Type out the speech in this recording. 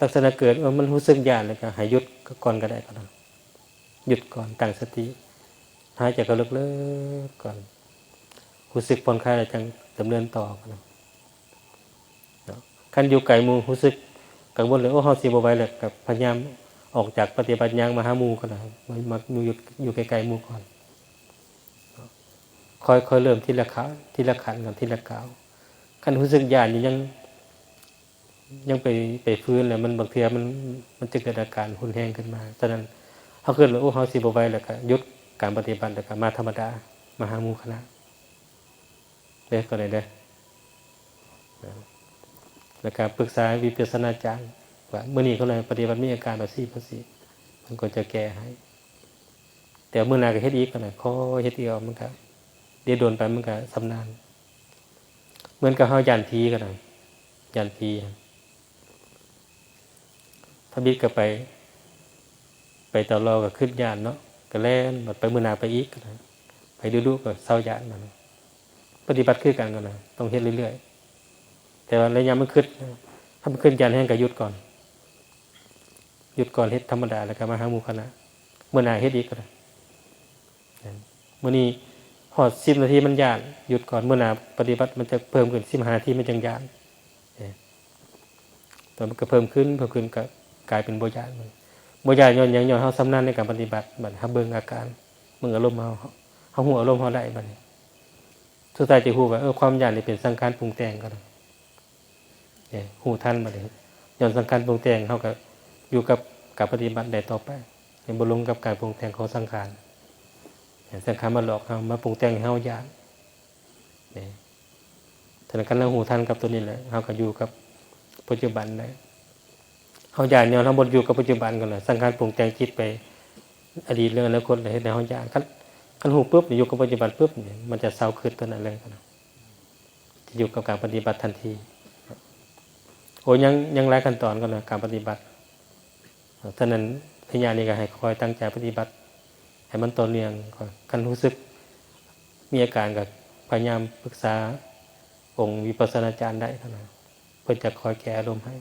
ลักษณะเกิดว่ามันรู้สึกยานเลยก็ให้หยุดก่อนก็ได้ก็ได้หยุดก่อนตั้งสติหายใจก็ลึกๆก่อนรู้สึกผ่อนคลายแล้วจังดำเนินต่อก็ได้ขันอยู่ไกลหมู่รู้สึกกังวลเลยโอ้เฮาสิบ่ไหวแล้วก็พยายามออกจากปฏิบัติญางมาหามูก็ได้มันมาอยู่อยู่ไกลๆมูก่อนค่อยๆเริ่มทีละขั้นทีละขันกับทีละกาวคันรู้สึกยานยัง ยังไปไปฟื้นแล้วมันบางเทีมันมันจะเกิดอาการหุนแห้งขึ้นมาฉะนั้นเขาเกิดเลยโอ้เขาสิบไว้แล้วก็ยุดการปฏิบัติแล้วก็มาธรรมดามาหาหมูคณะเด้อก็เลยเด้แล้วก็ปรึกษาวิปัสสนาจารย์ว่าเมื่อนี้เขาเลยปฏิบัติมีอาการแบบซี่ภาษีมันก็จะแก้ให้ แต่เมื่อหนาก็เฮ็ดอีกก็นะขอเฮ็ดอีกเอามันก็เดี๋ยวโดนไปมันก็สำนาน เหมือนกับเฮายันพีก็ได้ยันพีครับ ถ้าบิดก็ไป ไปต่อรอก็ขึ้นยานเนาะก็แล่นไปมือนาไปอีกไปดูดูก็เศร้ายานมันปฏิบัติคือกันกันนะต้องเฮ็ดเรื่อยๆแต่ว่าระยะมันขึ้นถ้ามันขึ้นยานแห้งก็หยุดก่อนหยุดก่อนเฮ็ดธรรมดาแล้วก็มาหาหมู่คณะเมื่อนาเฮ็ดอีกก็ได้มื่อนี้หอดสิบนาทีมันยานหยุดก่อนเมื่อนาปฏิบัติมันจะเพิ่มขึ้นสิบห้านาทีมันจังยานแต่มันก็เพิ่มขึ้นเพิ่มขึ้นก็ กลายเป็นโบยานมันโบยานย้อนยังย้อนเฮาสำนันในการปฏิบัติบัดเฮาเบิ่งอาการเบิ่งอารมณ์เฮาเฮาฮู้อารมณ์เฮาได้บัดสุดท้ายจะฮู้ว่าเออความยานนี่เป็นสังขารปรุงแต่งก็ได้เนี่ยฮู้ทันบัดนี้ย้อนสังขารปรุงแต่งเฮาก็อยู่กับการปฏิบัติได้ต่อไปให้บ่ลงกับการปรุงแต่งของสังขารเนี่ยสังขารมาหลอกเฮามาปรุงแต่งเฮายานเนี่ยฉะนั้นการเราฮู้ทันกับตัวนี้แหละเฮาก็อยู่กับปัจจุบันได้ เขาญาณเนี่ยทั้งหมดอยู่กับปัจจุบันกันเลยสังขารปรุงแต่งจิตไป อดีตเรื่องอนาคตเลยในเขาญาณขั้นขั้นหูปุ๊บอยู่กับปัจจุบันปุ๊บมันจะเศร้าขึ้นตัวนั้นเลยกันจะอยู่กับการปฏิบัติทันทีโอ้ยังยังหลายขั้นตอนกันนะการปฏิบัติฉะนั้นพยานี่ก็ให้คอยตั้งใจปฏิบัติ ให้มันต่อเนื่องก่อนคันรู้สึกมีอาการกับพยายามปรึกษาองค์วิปัสสนาจารย์ได้เท่านั้นเพื่อจะคอยแก้อารมณ์ให้